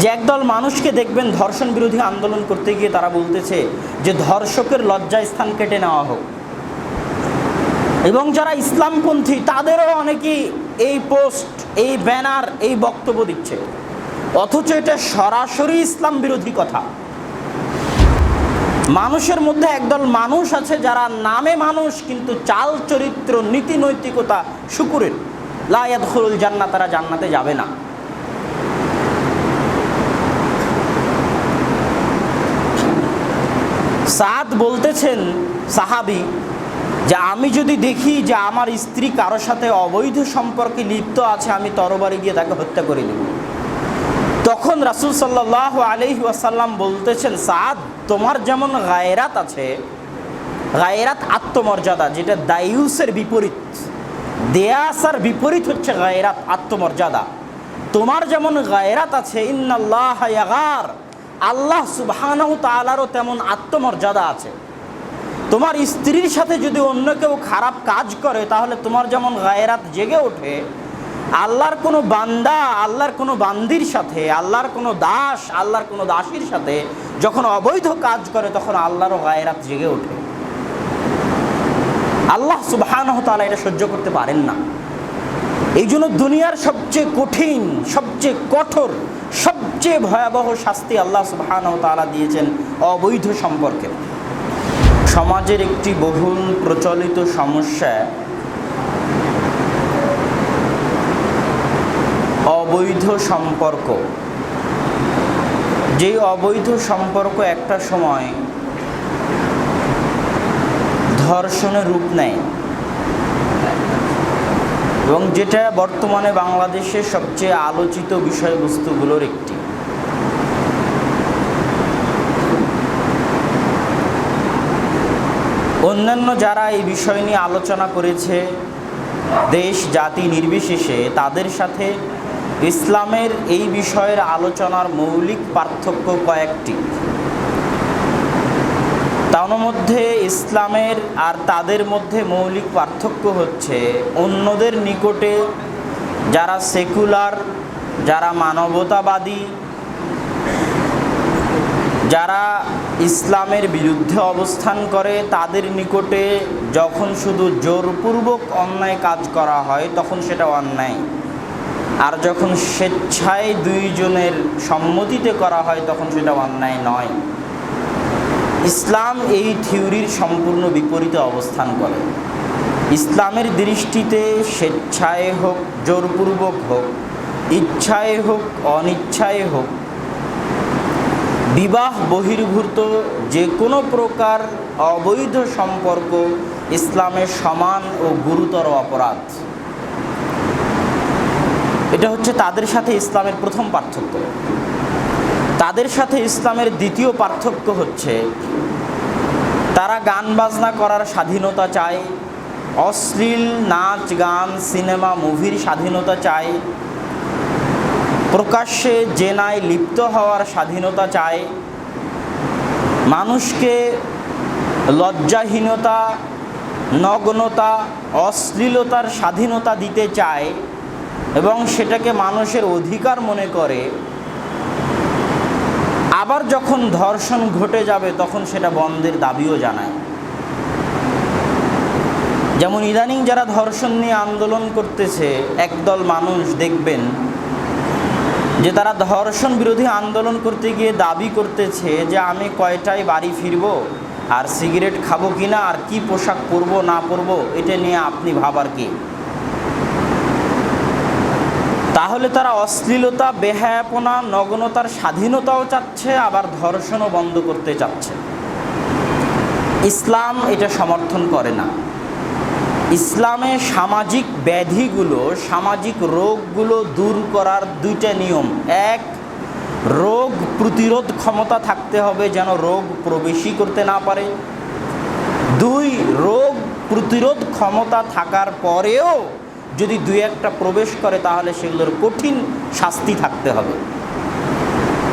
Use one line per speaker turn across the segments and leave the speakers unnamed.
যে একদল মানুষকে দেখবেন ধর্ষণ বিরোধী আন্দোলন করতে গিয়ে তারা বলতেছে যে ধর্ষকের লজ্জা স্থান কেটে নেওয়া হোক। এবং যারা ইসলামপন্থী, তাদেরও অনেকেই এই পোস্ট, এই ব্যানার, এই বক্তব্য দিচ্ছে। অথচ এটা সরাসরি ইসলাম বিরোধী কথা। মানুষের মধ্যে একদল মানুষ আছে যারা নামে মানুষ, কিন্তু চাল চরিত্র, নীতি নৈতিকতা শুকুরের। লায়াত খরুল জান্না তারা জান্নাতে যাবে না। সাদ বলতেছেন, সাহাবি, যে আমি যদি দেখি যে আমার স্ত্রী কারোর সাথে অবৈধ সম্পর্কে লিপ্ত আছে, আমি তরবারি দিয়ে তাকে হত্যা করে দেব। তখন রাসুল সাল্লাহ আলহি ওয়াসাল্লাম বলতেছেন, সাদ, তোমার যেমন গায়রাত আছে, গায়রাত আত্মমর্যাদা, যেটা দায়ুসের বিপরীত, দেয়াসার বিপরীত হচ্ছে গায়রাত আত্মমর্যাদা। তোমার যেমন গায়রাত আছে, ইন্নাল্লাহ ইয়াগার আল্লাহ সুবহানাহু তালারও তেমন আত্মমর্যাদা আছে। তোমার স্ত্রীর সাথে যদি অন্য কেউ খারাপ কাজ করে, তাহলে তোমার যেমন গায়েরাত জেগে ওঠে, আল্লাহর কোনো বান্দা, আল্লাহর কোনো বান্দির সাথে, আল্লাহর কোনো দাস, আল্লাহর কোনো দাসীর সাথে যখন অবৈধ কাজ করে, তখন আল্লাহরও গায়েরাত জেগে ওঠে। আল্লাহ সুবহানাহ তালা এটা সহ্য করতে পারেন না। এই জন্য দুনিয়ার সবচেয়ে কঠিন, সবচেয়ে কঠোর, সবচেয়ে ভয়াবহ শাস্তি আল্লাহ সুবহানাহু তাআলা দিয়েছেন অবৈধ সম্পর্কে। সমাজের একটি বহুল প্রচলিত সমস্যা, অবৈধ সম্পর্ক। যেই অবৈধ সম্পর্ক একটা সময় ধর্ষণের রূপ নেয়। এবং যেটা বর্তমানে বাংলাদেশের সবচেয়ে আলোচিত বিষয়বস্তুগুলোর একটি। অন্যান্য যারা এই বিষয় নিয়ে আলোচনা করেছে, দেশ, জাতি নির্বিশেষে, তাদের সাথে ইসলামের এই বিষয়ের আলোচনার মৌলিক পার্থক্য কয়েকটি। তার মধ্যে, ইসলামের আর তাদের মধ্যে মৌলিক পার্থক্য হচ্ছে অন্যদের নিকটে যারা সেকুলার, যারা মানবতাবাদী, যারা ইসলামের বিরুদ্ধে অবস্থান করে, তাদের নিকটে যখন শুধু জোরপূর্বক অন্যায় কাজ করা হয়, তখন সেটা অন্যায়। আর যখন স্বেচ্ছায় দুইজনের সম্মতিতে করা হয়, তখন সেটা অন্যায় নয়। ইসলাম এই থিওরির সম্পূর্ণ বিপরীতে অবস্থান করে। ইসলামের দৃষ্টিতে স্বেচ্ছায় হোক, জোরপূর্বক হোক, ইচ্ছায় হোক, অনিচ্ছায় হোক, বিবাহ বহির্ভূত যে কোনো প্রকার অবৈধ সম্পর্ক ইসলামের সমান ও গুরুতর অপরাধ। এটা হচ্ছে তাদের সাথে ইসলামের প্রথম পার্থক্য। তাদের সাথে ইসলামের দ্বিতীয় পার্থক্য হচ্ছে, তারা গান বাজনা করার স্বাধীনতা চায়, অশ্লীল নাচ, গান, সিনেমা, মুভির স্বাধীনতা চায়, প্রকাশ্যে জেনায় লিপ্ত হওয়ার স্বাধীনতা চায়, মানুষকে লজ্জাহীনতা, নগ্নতা, অশ্লীলতার স্বাধীনতা দিতে চায় এবং সেটাকে মানুষের অধিকার মনে করে। আবার যখন ধর্ষণ ঘটে যাবে, তখন সেটা বন্ধের দাবিও জানায়। যেমন ইদানিং যারা ধর্ষণ নিয়ে আন্দোলন করতেছে, একদল মানুষ দেখবেন যে তারা ধর্ষণ বিরোধী আন্দোলন করতে গিয়ে দাবি করতেছে যে, আমি কয়টায় বাড়ি ফিরব? আর সিগারেট খাব কি না? আর কি পোশাক পরবো, না পরবো? এটা নিয়ে আপনি ভাবার কি? তাহলে তারা অশ্লীলতা, বেহায়াপনা, নগ্নতার স্বাধীনতাও চাচ্ছে, আবার ধর্ষণও বন্ধ করতে চাচ্ছে। ইসলাম এটা সমর্থন করে না। ইসলামে সামাজিক ব্যাধিগুলো, সামাজিক রোগগুলো দূর করার দুইটা নিয়ম। এক, রোগ প্রতিরোধ ক্ষমতা থাকতে হবে যেন রোগ প্রবেশই করতে না পারে। দুই, রোগ প্রতিরোধ ক্ষমতা থাকার পরেও যদি দুই একটা প্রবেশ করে, তাহলে সেগুলোর কঠিন শাস্তি থাকতে হবে।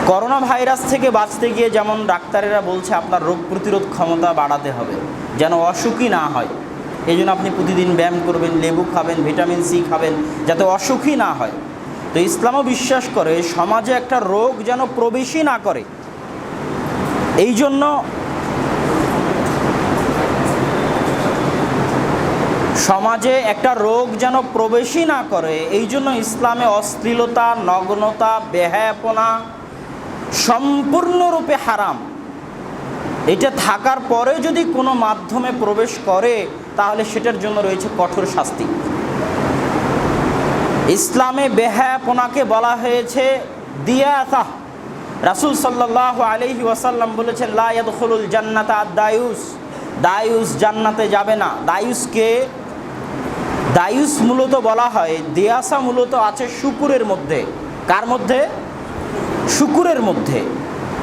করোনা ভাইরাস থেকে বাঁচতে গিয়ে যেমন ডাক্তারেরা বলছে, আপনার রোগ প্রতিরোধ ক্ষমতা বাড়াতে হবে, যেন অসুখী না হয়। এই জন্য আপনি প্রতিদিন ব্যায়াম করবেন, লেবু খাবেন, ভিটামিন সি খাবেন, যাতে অসুখী না হয়। তো ইসলামও বিশ্বাস করে, সমাজে একটা রোগ যেন প্রবেশই না করে এই জন্য সমাজে একটা রোগ যেন প্রবেশই না করে, এই জন্য ইসলামে অশ্লীলতা, নগ্নতা, বেহায়াপনা সম্পূর্ণরূপে হারাম। এটা থাকার পরে যদি কোনো মাধ্যমে প্রবেশ করে, তাহলে সেটার জন্য রয়েছে কঠোর শাস্তি। ইসলামে বেহায়াপনাকে বলা হয়েছে দিয়াতাহ রাসুল সাল্লাহ আলহি ওয়াসাল্লাম বলেছেন লায়াদুল জান্নাতা দায়ুস দায়ুস জান্নাতে যাবে না। দায়ুসকে দায়ুস মূলত বলা হয়, দিয়াসা মূলত আছে শুকুরের মধ্যে। কার মধ্যে? শুকুরের মধ্যে।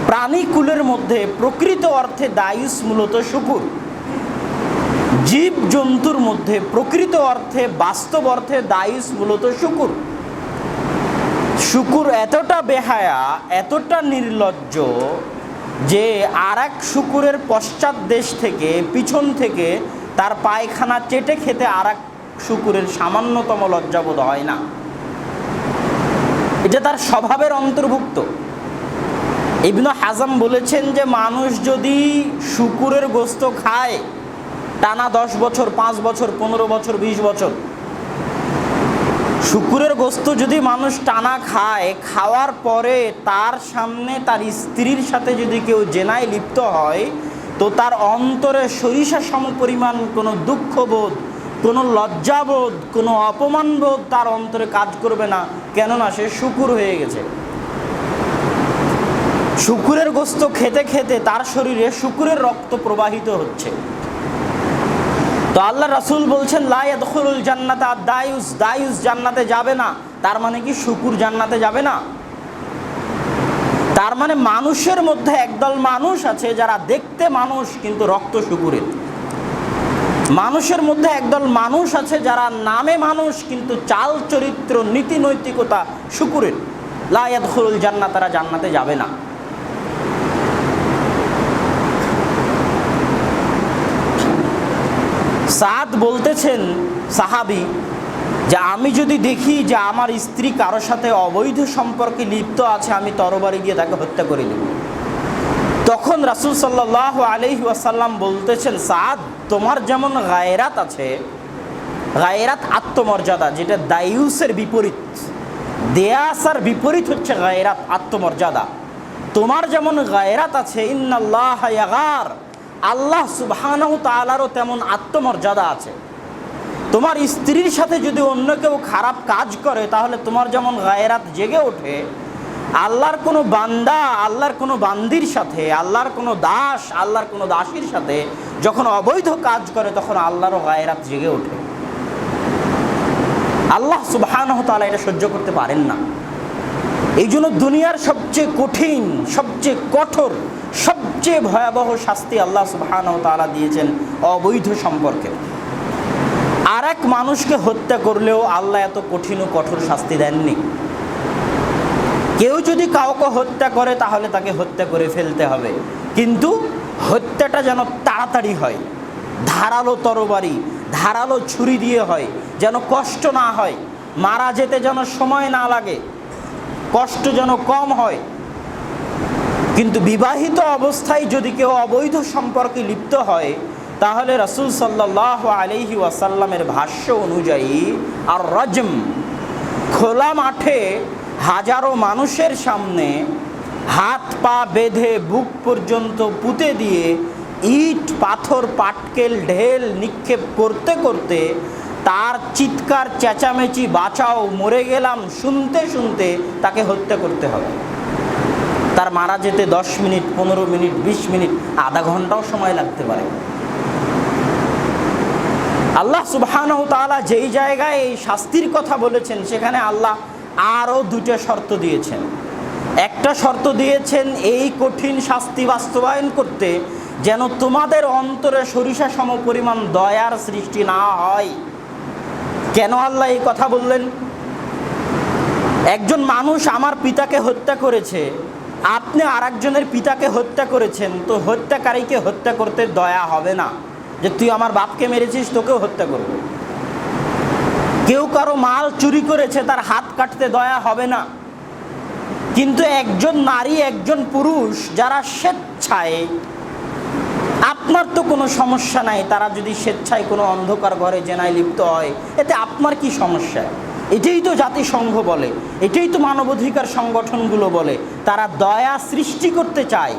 প্রাণীকুলের মধ্যে প্রকৃত অর্থে দায়ুস মূলত শুকুর। জীব জন্তুর মধ্যে প্রকৃত অর্থে, বাস্তব অর্থে দায়ুস মূলত শুকুর। শুকুর এতটা বেহায়া, এতটা নির্লজ্জ যে আর এক শুকুরের পশ্চাৎ দেশ থেকে, পিছন থেকে তার পায়খানা চেটে খেতে আর এক শুকুরের সামান্যতম লজ্জাবোধ হয় না। এটা তার স্বভাবের অন্তর্ভুক্ত। ইবনু হাজাম বলেছেন যে, মানুষ যদি শুকুরের গোস্ত খায়, টানা দশ বছর, পাঁচ বছর, পনেরো বছর, বিশ বছর, শুকুরের গোস্ত যদি মানুষ টানা খায়, খাওয়ার পরে তার সামনে তার স্ত্রীর সাথে যদি কেউ জেনায় লিপ্ত হয়, তো তার অন্তরে সরিষা সম পরিমাণ কোনো দুঃখবোধ কোনো লজ্জাবোধ, কোনো অপমানবোধ তার অন্তরে কাজ করবে না, কেননা সে শুকুর হয়ে গেছে। শুকুরের গোস্ত খেতে খেতে তার শরীরে শুকুরের রক্ত প্রবাহিত হচ্ছে। তো আল্লাহ রাসুল বলছেন লাইয়াদুল জান্নাত আর দায়ুস দায়ুস জান্নাতে যাবে না। তার মানে কি শুকুর জান্নাতে যাবে না? তার মানে মানুষের মধ্যে একদল মানুষ আছে যারা দেখতে মানুষ কিন্তু রক্ত শুকুরের। মানুষের মধ্যে একদল মানুষ আছে যারা নামে মানুষ, কিন্তু চাল চরিত্র, নীতি নৈতিকতা শুকুরের। লায়াদুল জান্নাত, তারা জান্নাতে যাবে না। সাদ বলতেছেন সাহাবি যে আমি যদি দেখি যে আমার স্ত্রী কারও সাথে অবৈধ সম্পর্কে লিপ্ত আছে, আমি তরবারি দিয়ে তাকে হত্যা করে দেব। তখন রাসুল সাল্লাহ আলহি ওয়াসাল্লাম বলতেছেন, সাদ, তোমার যেমন গায়রাত আছে, গায়রাত আত্মমর্যাদা, যেটা দায়ুসের বিপরীত, দেয়াসার বিপরীত হচ্ছে গায়রাত আত্মমর্যাদা। তোমার যেমন গায়রাত আছে, ইন্নাল্লাহ ইয়াগার, আল্লাহ সুবহানাহু তাআলারও তেমন আত্মমর্যাদা আছে। তোমার স্ত্রীর সাথে যদি অন্য কেউ খারাপ কাজ করে, তাহলে তোমার যেমন গায়েরাত জেগে ওঠে আল্লাহর কোনো বান্দা, আল্লাহর কোনো বান্দির সাথে, আল্লাহর কোনো দাস, আল্লাহর কোনো দাসীর সাথে যখন অবৈধ কাজ করে তখন আল্লাহরও গায়েরাত জেগে ওঠে। আল্লাহ সুবহানাহু তাআলা এটা সহ্য করতে পারেন না। এই জন্য দুনিয়ার সবচেয়ে কঠিন, সবচেয়ে কঠোর, সবচেয়ে ভয়াবহ শাস্তি আল্লাহ সুবহান তালা দিয়েছেন অবৈধ সম্পর্কে। আর এক মানুষকে হত্যা করলেও আল্লাহ এত কঠিন ও কঠোর শাস্তি দেননি। কেউ যদি কাউকে হত্যা করে, তাহলে তাকে হত্যা করে ফেলতে হবে। কিন্তু হত্যাটা যেন তাড়াতাড়ি হয়, ধারালো তরবারি, ধারালো ছুরি দিয়ে হয়, যেন কষ্ট না হয়, মারা যেতে যেন সময় না লাগে, কষ্ট যেন কম হয়। কিন্তু বিবাহিত অবস্থায় যদি কেউ অবৈধ সম্পর্কে লিপ্ত হয়, তাহলে রসুল সাল্লাহ আলহি ওয়াসাল্লামের ভাষ্য অনুযায়ী আর রজম খোলা মাঠে হাজারো মানুষের সামনে হাত পা বেঁধে বুক পর্যন্ত পুঁতে দিয়ে ইট, পাথর, পাটকেল, ঢেল নিক্ষেপ করতে করতে তার চিৎকার, চেঁচামেচি, বাঁচাও, মরে গেলাম, শুনতে শুনতে তাকে হত্যা করতে হবে। তার মারা যেতে দশ মিনিট, পনেরো মিনিট, বিশ মিনিট, আধা ঘন্টাও সময় লাগতে পারে। আল্লাহ সুবাহানহ তালা যেই জায়গায় এই শাস্তির কথা বলেছেন, সেখানে আল্লাহ আরও দুটো শর্ত দিয়েছেন। একটা শর্ত দিয়েছেন এই কঠিন শাস্তি বাস্তবায়ন করতে যেন তোমাদের অন্তরে সরিষা সম পরিমাণ দয়ার সৃষ্টি না হয়। কেন আল্লাহ এই কথা বললেন? একজন মানুষ আমার পিতাকে হত্যা করেছে, আপনি আর একজনের পিতাকে হত্যা করেছেন, তো হত্যাকারীকে হত্যা করতে দয়া হবে না। যে তুই আমার বাপকে মেরেছিস, তোকেও হত্যা করব। কেউ কারও মাল চুরি করেছে, তার হাত কাটতে দয়া হবে না। কিন্তু একজন নারী, একজন পুরুষ যারা স্বেচ্ছায়, আপনার তো কোনো সমস্যা নাই, তারা যদি স্বেচ্ছায় কোনো অন্ধকার ঘরে জেনায় লিপ্ত হয়, এতে আপনার কি সমস্যা? এটাই তো জাতিসংঘ বলে, এটাই তো মানবাধিকার সংগঠনগুলো বলে, তারা দয়া সৃষ্টি করতে চায়।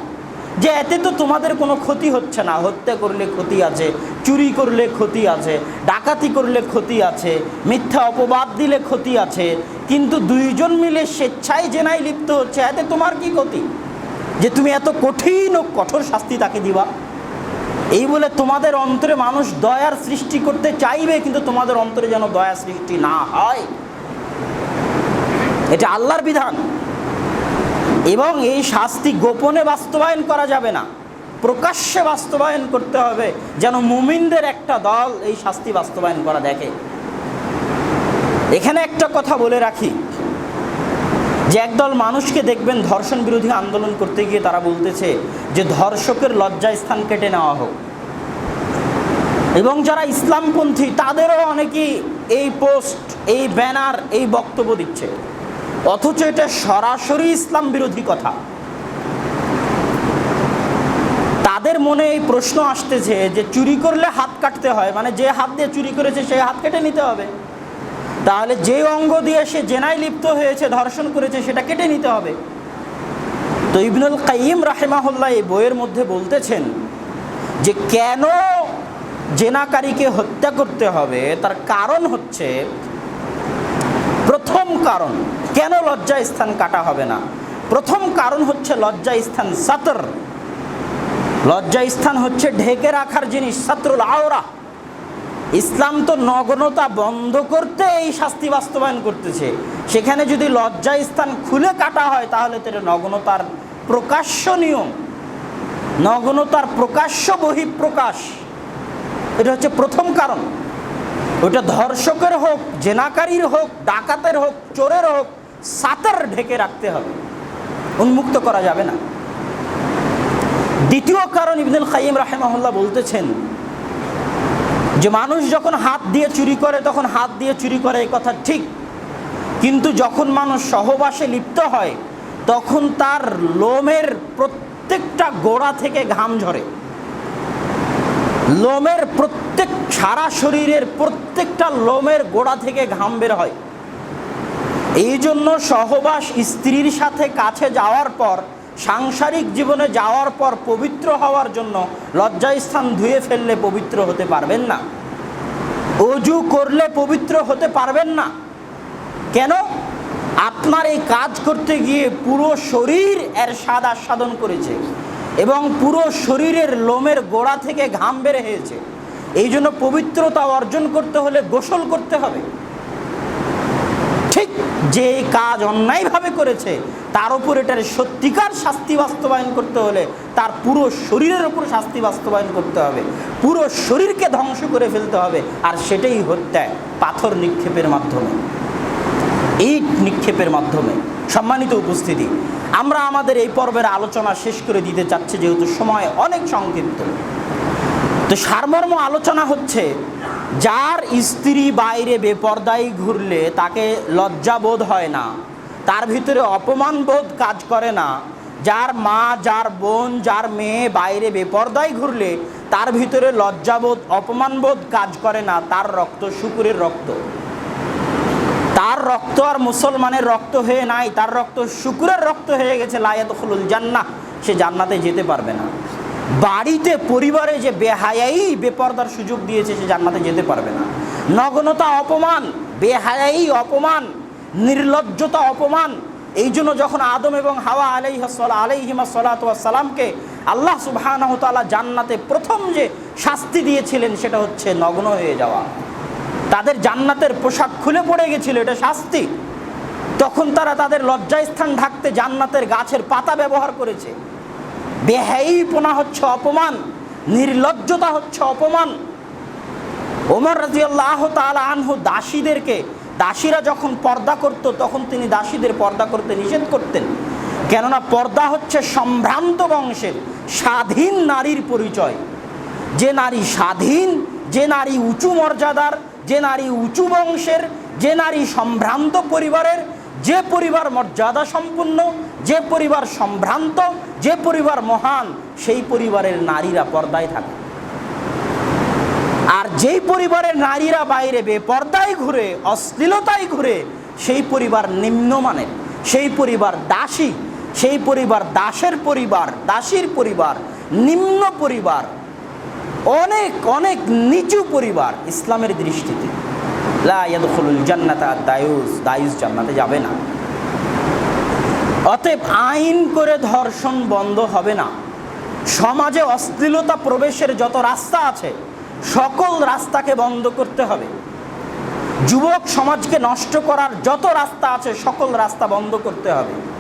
যে এতে তো তোমাদের কোনো ক্ষতি হচ্ছে না। হত্যা করলে ক্ষতি আছে, চুরি করলে ক্ষতি আছে, ডাকাতি করলে ক্ষতি আছে, মিথ্যা অপবাদ দিলে ক্ষতি আছে, কিন্তু দুইজন মিলে স্বেচ্ছায় জেনায় লিপ্ত হচ্ছে, এতে তোমার কি ক্ষতি? যে তুমি এত কঠিন ও কঠোর শাস্তি তাকে দিবা। এই বলে তোমাদের অন্তরে মানুষ দয়ার সৃষ্টি করতে চাইবে, কিন্তু তোমাদের অন্তরে যেন দয়া সৃষ্টি না হয়। এটা আল্লাহর বিধান। এবং এই শাস্তি গোপনে বাস্তবায়ন করা যাবে না। প্রকাশ্যে বাস্তবায়ন করতে হবে যেন মুমিনদের একটা দল এই শাস্তি বাস্তবায়ন করা দেখে। এখানে একটা কথা বলে রাখি, যে একদল মানুষকে দেখবেন ধর্ষণ বিরোধী আন্দোলন করতে গিয়ে তারা বলতেছে যে ধর্ষকের লজ্জায় স্থান কেটে নেওয়া হোক। এবং যারা ইসলামপন্থী, তাদেরও অনেকেই এই পোস্ট, এই ব্যানার, এই বক্তব্য দিচ্ছে। অথচ এটা সরাসরি ইসলাম বিরোধী কথা। তাদের মনে এই প্রশ্ন আসতেছে যে চুরি করলে হাত কাটতে হয় মানে যে হাত দিয়ে চুরি করেছে সেই হাত কেটে নিতে হবে। তাহলে যে অঙ্গ দিয়ে সে জেনায় লিপ্ত হয়েছে, ধর্ষণ করেছে, সেটা কেটে নিতে হবে। তো ইবনুল কাইম রাহেমাহুল্লাহ এই বইয়ের মধ্যে বলতেছেন যে কেন জেনাকারীকে হত্যা করতে হবে? তার কারণ হচ্ছে প্রথম কারণ, কেন লজ্জা স্থান কাটা হবে না? প্রথম কারণ হচ্ছে লজ্জা স্থান সাতর। লজ্জা স্থান হচ্ছে ঢেকে রাখার জিনিস, সাতরুল আওরা। ইসলাম তো নগ্নতা বন্ধ করতে এই শাস্তি বাস্তবায়ন করতেছে। সেখানে যদি লজ্জা স্থান খুলে কাটা হয়, তাহলে তো নগ্নতার প্রকাশ্য নিয়ম। নগ্নতার প্রকাশ্য বহিঃপ্রকাশ। এটা হচ্ছে প্রথম কারণ। ওটা ধর্ষকের হোক, জেনাকারীর হোক, ডাকাতের হোক, চোরের হোক, সাতার ঢেকে রাখতে হবে। উন্মুক্ত করা যাবে না। দ্বিতীয় কারণ ইবনুল খাইম রাহেমাহুল্লাহ বলতেছেন যে, মানুষ যখন হাত দিয়ে চুরি করে, তখন হাত দিয়ে চুরি করে এই কথা ঠিক। কিন্তু যখন মানুষ সহবাসে লিপ্ত হয়, তখন তার লোমের প্রত্যেকটা গোড়া থেকে ঘাম ঝরে। লোমের প্রত্যেক সারা শরীরের প্রত্যেকটা লোমের গোড়া থেকে ঘাম বের হয়। এই জন্য সহবাস স্ত্রীর সাথে কাছে যাওয়ার পর, সাংসারিক জীবনে যাওয়ার পর পবিত্র হওয়ার জন্য লজ্জাস্থান ধুয়ে ফেললে পবিত্র হতে পারবেন না। অজু করলে পবিত্র হতে পারবেন না। কেন? আপনার এই কাজ করতে গিয়ে পুরো শরীর এর স্বাদ আস্বাদন করেছে। এবং পুরো শরীরের লোমের গোড়া থেকে ঘাম বের হয়েছে। এই জন্য পবিত্রতা অর্জন করতে হলে গোসল করতে হবে। ঠিক যে কাজ অন্যায়ভাবে করেছে, তার উপর এটার সত্যিকার শাস্তি বাস্তবায়ন করতে হলে তার পুরো শরীরের উপর শাস্তি বাস্তবায়ন করতে হবে। পুরো শরীরকে ধ্বংস করে ফেলতে হবে, আর সেটাই হত্যা পাথর নিক্ষেপের মাধ্যমে। ইট নিক্ষেপের মাধ্যমে। সম্মানিত উপস্থিতি, আমরা আমাদের এই পর্বের আলোচনা শেষ করে দিতে চাচ্ছি যেহেতু সময় অনেক সংক্ষিপ্ত। তো সারমর্ম আলোচনা হচ্ছে, যার স্ত্রী বাইরে বেপর্দায় ঘুরলে তাকে লজ্জাবোধ হয় না, তার ভিতরে অপমান বোধ কাজ করে না, যার মা, যার বোন, যার মেয়ে বাইরে বেপর্দায় ঘুরলে তার ভিতরে লজ্জাবোধ, অপমানবোধ কাজ করে না, তার রক্ত, শুকুরের রক্ত। তার রক্ত আর মুসলমানের রক্ত হয়ে নাই, তার রক্ত শুকুরের রক্ত হয়ে গেছে লায়াত খুলুল জান্না সে জান্নাতে যেতে পারবে না। বাড়িতে, পরিবারে যে বেহায়াই বেপর্দার সুযোগ দিয়েছে, সে জান্নাতে যেতে পারবে না। নগ্নতা অপমান বেহায়াই অপমান, নির্লজ্জতা অপমান, এই জন্য যখন আদম এবং হাওয়া আলাইহসলা আলাইহিমা সালাতামকে আল্লাহ তালা জান্নাতে প্রথম যে শাস্তি দিয়েছিলেন, সেটা হচ্ছে নগ্ন হয়ে যাওয়া। তাদের জান্নাতের পোশাক খুলে পড়ে গেছিল, এটা শাস্তি। তখন তারা তাদের লজ্জাস্থান ঢাকতে জান্নাতের গাছের পাতা ব্যবহার করেছে। বেহাইপনা হচ্ছে অপমান, নির্লজ্জতা হচ্ছে অপমান। ওমর রাজিয়াল্লাহ তালা আনহু দাসীদেরকে, দাসীরা যখন পর্দা করত, তখন তিনি দাসীদের পর্দা করতে নিষেধ করতেন। কেননা পর্দা হচ্ছে সম্ভ্রান্ত বংশের স্বাধীন নারীর পরিচয়। যে নারী স্বাধীন, যে নারী উঁচু মর্যাদার যে নারী উঁচু বংশের, যে নারী সম্ভ্রান্ত পরিবারের, যে পরিবার মর্যাদা সম্পন্ন, যে পরিবার সম্ভ্রান্ত, যে পরিবার মহান, সেই পরিবারের নারীরা পর্দায় থাকে। আর যেই পরিবারের নারীরা বাইরে বেপর্দায় ঘুরে, অশ্লীলতায় ঘুরে, সেই পরিবার নিম্নমানের, সেই পরিবার দাসী, সেই পরিবার দাসের পরিবার, দাসীর পরিবার, নিম্ন পরিবার অনেক অনেক নিচু পরিবার ইসলামের দৃষ্টিতে। লা ইয়াদখুলুল জান্নাতা দায়ুস দায়ুস জান্নাতে যাবে না। অতএব আইন করে ধর্ষণ বন্ধ হবে না। সমাজে অশ্লীলতা প্রবেশের যত রাস্তা আছে, সকল রাস্তাকে বন্ধ করতে হবে। যুবক সমাজকে নষ্ট করার যত রাস্তা আছে, সকল রাস্তা বন্ধ করতে হবে।